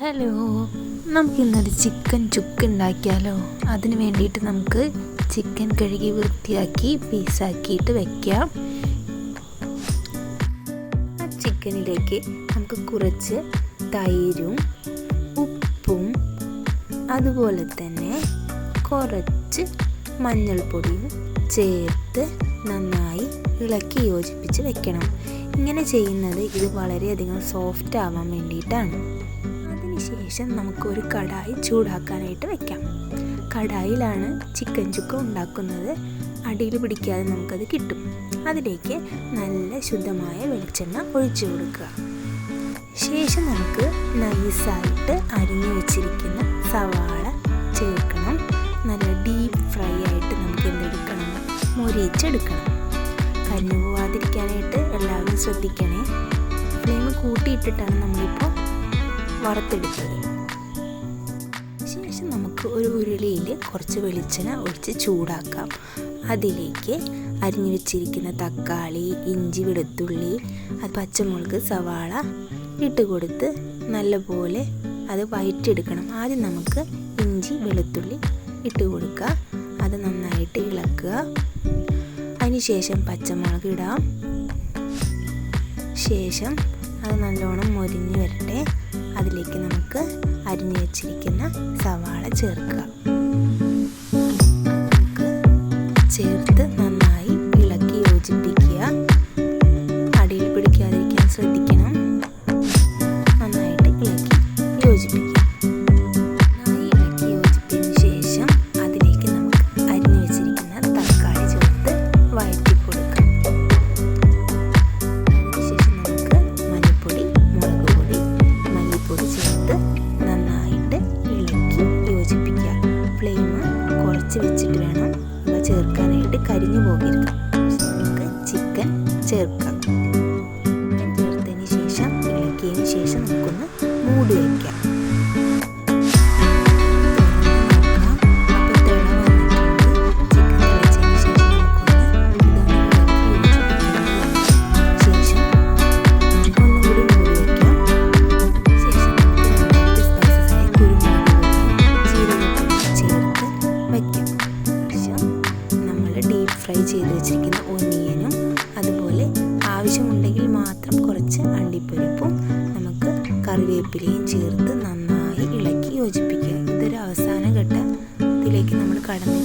Hello നമുക്കിന്നൊരു chicken ചുക്ക് ഉണ്ടാക്കിയാലോ അതിന് വേണ്ടിയിട്ട് നമുക്ക് ചിക്കൻ കഴുകി വൃത്തിയാക്കി പീസാക്കിയിട്ട് വെക്കാം. ആ ചിക്കനിലേക്ക് നമുക്ക് കുറച്ച് തൈരും ഉപ്പും അതുപോലെ തന്നെ കുറച്ച് മഞ്ഞൾപ്പൊടിയും ചേർത്ത് നന്നായി ഇളക്കി യോജിപ്പിച്ച് വെക്കണം. ഇങ്ങനെ ചെയ്യുന്നത് ഇത് വളരെയധികം സോഫ്റ്റ് ആവാൻ വേണ്ടിയിട്ടാണ്. അതിനുശേഷം നമുക്കൊരു കടായി ചൂടാക്കാനായിട്ട് വെക്കാം. കടായിലാണ് ചിക്കൻ ചുക്ക ഉണ്ടാക്കുന്നത്. അടിയിൽ പിടിക്കാതെ നമുക്കത് കിട്ടും. അതിലേക്ക് നല്ല ശുദ്ധമായ വെളിച്ചെണ്ണ ഒഴിച്ചു കൊടുക്കുക. ശേഷം നമുക്ക് നൈസായിട്ട് അരിഞ്ഞു വെച്ചിരിക്കുന്ന സവാള ചേർക്കണം. നല്ല ഡീപ്പ് ഫ്രൈ ആയിട്ട് നമുക്ക് എന്തെടുക്കണം? മൊരിച്ചെടുക്കണം കരിഞ്ഞു പോവാതിരിക്കാനായിട്ട് എല്ലാവരും ശ്രദ്ധിക്കണേ. ഫ്ലെയിം കൂട്ടിയിട്ടിട്ടാണ് നമ്മളിപ്പോൾ വറുത്തെടുത്തത്. ശേഷം നമുക്ക് ഒരു ഉരുളിയിൽ കുറച്ച് വെളിച്ചെണ്ണ ഒഴിച്ച് ചൂടാക്കാം. അതിലേക്ക് അരിഞ്ഞു വെച്ചിരിക്കുന്ന തക്കാളി ഇഞ്ചി വെളുത്തുള്ളി അത് പച്ചമുളക് സവാള ഇട്ട് കൊടുത്ത് നല്ലപോലെ അത് വയറ്റിയെടുക്കണം. ആദ്യം നമുക്ക് ഇഞ്ചി വെളുത്തുള്ളി ഇട്ട് കൊടുക്കുക അത് നന്നായിട്ട് ഇളക്കുക. അതിനുശേഷം പച്ചമുളക് ഇടാം. ശേഷം അത് നല്ലോണം മൊരിഞ്ഞ് വരട്ടെ. അതിലേക്ക് നമുക്ക് അരിഞ്ഞു വെച്ചിരിക്കുന്ന സവാള ചേർക്കുക. വെച്ചിട്ട് വേണം ഇവ ചേർക്കാനായിട്ട് കരിഞ്ഞു പോകരുത്. നമുക്ക് ചിക്കൻ ചേർക്കാം. ചേർത്തതിന് ശേഷം ഇളക്കിയതിന് ശേഷം നമുക്കൊന്ന് ഫ്രൈ ചെയ്ത് വെച്ചിരിക്കുന്ന ഒനിയനും അതുപോലെ ആവശ്യമുണ്ടെങ്കിൽ മാത്രം കുറച്ച് അണ്ടിപ്പരിപ്പും നമുക്ക് കറിവേപ്പിലയും ചേർത്ത് നന്നായി ഇളക്കി യോജിപ്പിക്കുക. ഇതൊരു അവസാന ഘട്ടത്തിലേക്ക് നമ്മൾ കടന്നിട്ടുണ്ട്